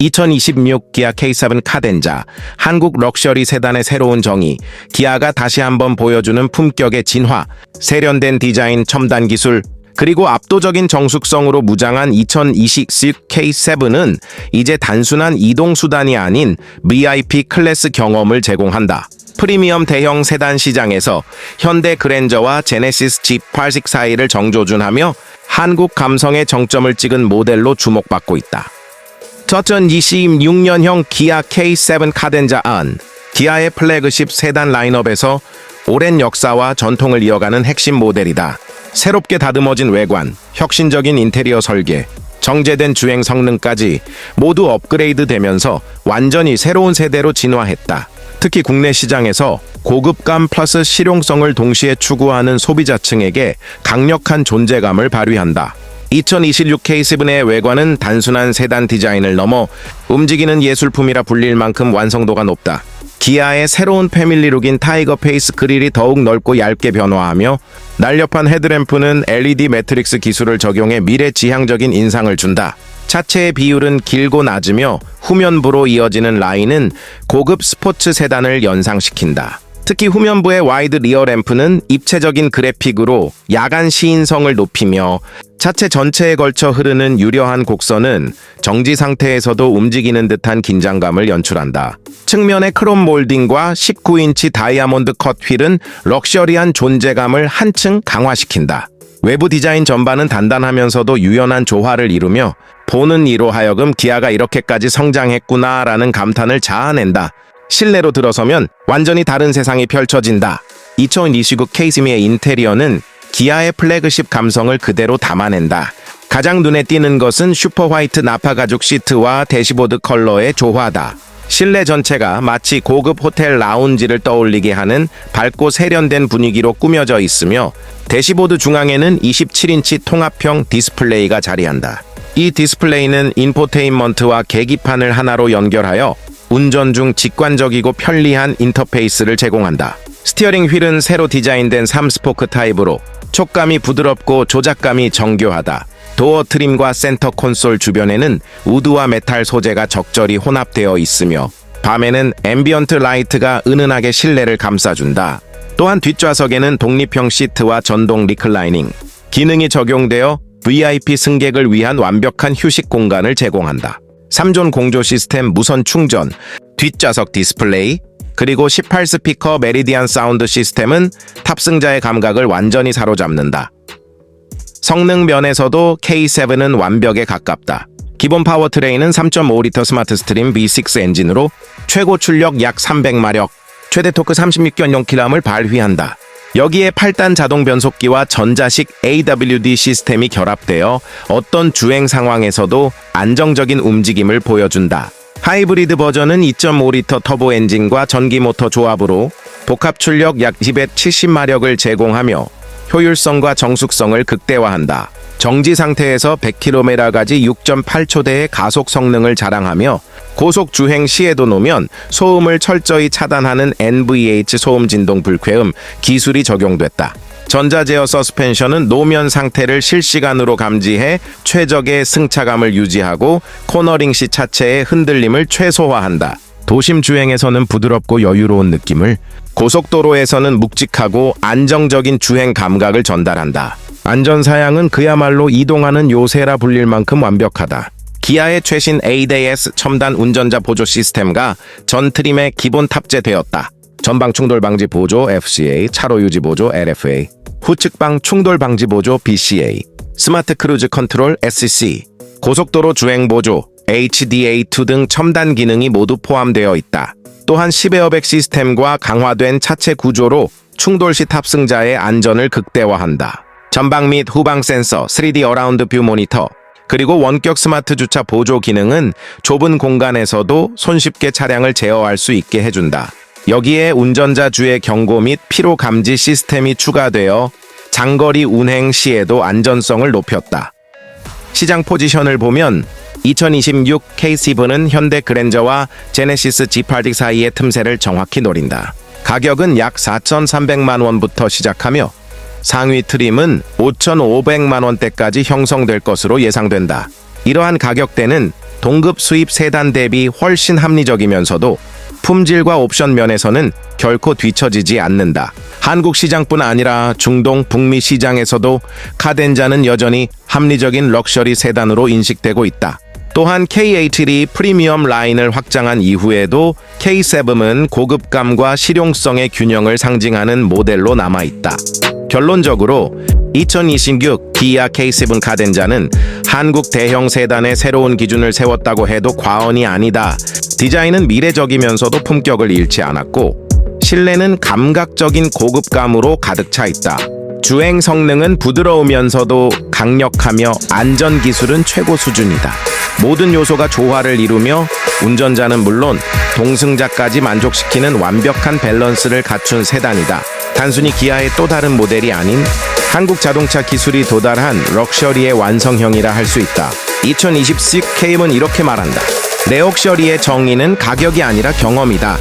2026 기아 K7 카덴자, 한국 럭셔리 세단의 새로운 정의, 기아가 다시 한번 보여주는 품격의 진화, 세련된 디자인 첨단 기술, 그리고 압도적인 정숙성으로 무장한 2026 K7은 이제 단순한 이동 수단이 아닌 VIP 클래스 경험을 제공한다. 프리미엄 대형 세단 시장에서 현대 그랜저와 제네시스 G80 사이를 정조준하며 한국 감성의 정점을 찍은 모델로 주목받고 있다. 2026년형 기아 K7 카덴자 안 기아의 플래그십 세단 라인업에서 오랜 역사와 전통을 이어가는 핵심 모델이다. 새롭게 다듬어진 외관, 혁신적인 인테리어 설계, 정제된 주행 성능까지 모두 업그레이드 되면서 완전히 새로운 세대로 진화했다. 특히 국내 시장에서 고급감 플러스 실용성을 동시에 추구하는 소비자층에게 강력한 존재감을 발휘한다. 2026 K7의 외관은 단순한 세단 디자인을 넘어 움직이는 예술품이라 불릴 만큼 완성도가 높다. 기아의 새로운 패밀리룩인 타이거 페이스 그릴이 더욱 넓고 얇게 변화하며 날렵한 헤드램프는 LED 매트릭스 기술을 적용해 미래지향적인 인상을 준다. 차체의 비율은 길고 낮으며 후면부로 이어지는 라인은 고급 스포츠 세단을 연상시킨다. 특히 후면부의 와이드 리어 램프는 입체적인 그래픽으로 야간 시인성을 높이며 차체 전체에 걸쳐 흐르는 유려한 곡선은 정지 상태에서도 움직이는 듯한 긴장감을 연출한다. 측면의 크롬 몰딩과 19인치 다이아몬드 컷 휠은 럭셔리한 존재감을 한층 강화시킨다. 외부 디자인 전반은 단단하면서도 유연한 조화를 이루며 보는 이로 하여금 기아가 이렇게까지 성장했구나라는 감탄을 자아낸다. 실내로 들어서면 완전히 다른 세상이 펼쳐진다. 2029 K7의 인테리어는 기아의 플래그십 감성을 그대로 담아낸다. 가장 눈에 띄는 것은 슈퍼 화이트 나파 가죽 시트와 대시보드 컬러의 조화다. 실내 전체가 마치 고급 호텔 라운지를 떠올리게 하는 밝고 세련된 분위기로 꾸며져 있으며 대시보드 중앙에는 27인치 통합형 디스플레이가 자리한다. 이 디스플레이는 인포테인먼트와 계기판을 하나로 연결하여 운전 중 직관적이고 편리한 인터페이스를 제공한다. 스티어링 휠은 새로 디자인된 3스포크 타입으로 촉감이 부드럽고 조작감이 정교하다. 도어 트림과 센터 콘솔 주변에는 우드와 메탈 소재가 적절히 혼합되어 있으며 밤에는 앰비언트 라이트가 은은하게 실내를 감싸준다. 또한 뒷좌석에는 독립형 시트와 전동 리클라이닝 기능이 적용되어 VIP 승객을 위한 완벽한 휴식 공간을 제공한다. 3존 공조 시스템 무선 충전, 뒷좌석 디스플레이, 그리고 18스피커 메리디안 사운드 시스템은 탑승자의 감각을 완전히 사로잡는다. 성능 면에서도 K7은 완벽에 가깝다. 기본 파워트레인은 3.5리터 스마트 스트림 V6 엔진으로 최고 출력 약 300마력, 최대 토크 36.0km을 발휘한다. 여기에 8단 자동 변속기와 전자식 AWD 시스템이 결합되어 어떤 주행 상황에서도 안정적인 움직임을 보여준다. 하이브리드 버전은 2.5리터 터보 엔진과 전기 모터 조합으로 복합 출력 약 270마력을 제공하며 효율성과 정숙성을 극대화한다. 정지 상태에서 100km까지 6.8초대의 가속 성능을 자랑하며 고속 주행 시에도 놓으면 소음을 철저히 차단하는 NVH 소음 진동 불쾌음 기술이 적용됐다. 전자제어 서스펜션은 노면 상태를 실시간으로 감지해 최적의 승차감을 유지하고 코너링 시 차체의 흔들림을 최소화한다. 도심 주행에서는 부드럽고 여유로운 느낌을, 고속도로에서는 묵직하고 안정적인 주행 감각을 전달한다. 안전사양은 그야말로 이동하는 요새라 불릴 만큼 완벽하다. 기아의 최신 ADAS 첨단 운전자 보조 시스템과 전 트림에 기본 탑재되었다. 전방 충돌 방지 보조 FCA, 차로 유지 보조 LFA, 후측방 충돌 방지 보조 BCA, 스마트 크루즈 컨트롤 SCC, 고속도로 주행 보조 HDA2 등 첨단 기능이 모두 포함되어 있다. 또한 10에어백 시스템과 강화된 차체 구조로 충돌 시 탑승자의 안전을 극대화한다. 전방 및 후방 센서, 3D 어라운드 뷰 모니터, 그리고 원격 스마트 주차 보조 기능은 좁은 공간에서도 손쉽게 차량을 제어할 수 있게 해준다. 여기에 운전자 주의 경고 및 피로 감지 시스템이 추가되어 장거리 운행 시에도 안전성을 높였다. 시장 포지션을 보면 2026 K7은 현대 그랜저와 제네시스 G80 사이의 틈새를 정확히 노린다. 가격은 약 4,300만 원부터 시작하며 상위 트림은 5,500만 원대까지 형성될 것으로 예상된다. 이러한 가격대는 동급 수입 세단 대비 훨씬 합리적이면서도 품질과 옵션 면에서는 결코 뒤처지지 않는다. 한국 시장뿐 아니라 중동, 북미 시장에서도 카덴자는 여전히 합리적인 럭셔리 세단으로 인식되고 있다. 또한 K8이 프리미엄 라인을 확장한 이후에도 K7은 고급감과 실용성의 균형을 상징하는 모델로 남아있다. 결론적으로 2026 기아 K7 카덴자는 한국 대형 세단의 새로운 기준을 세웠다고 해도 과언이 아니다. 디자인은 미래적이면서도 품격을 잃지 않았고 실내는 감각적인 고급감으로 가득 차 있다. 주행 성능은 부드러우면서도 강력하며 안전 기술은 최고 수준이다. 모든 요소가 조화를 이루며 운전자는 물론 동승자까지 만족시키는 완벽한 밸런스를 갖춘 세단이다. 단순히 기아의 또 다른 모델이 아닌 한국 자동차 기술이 도달한 럭셔리의 완성형이라 할 수 있다. 2026 K은 이렇게 말한다. 레옥셔리의 정의는 가격이 아니라 경험이다.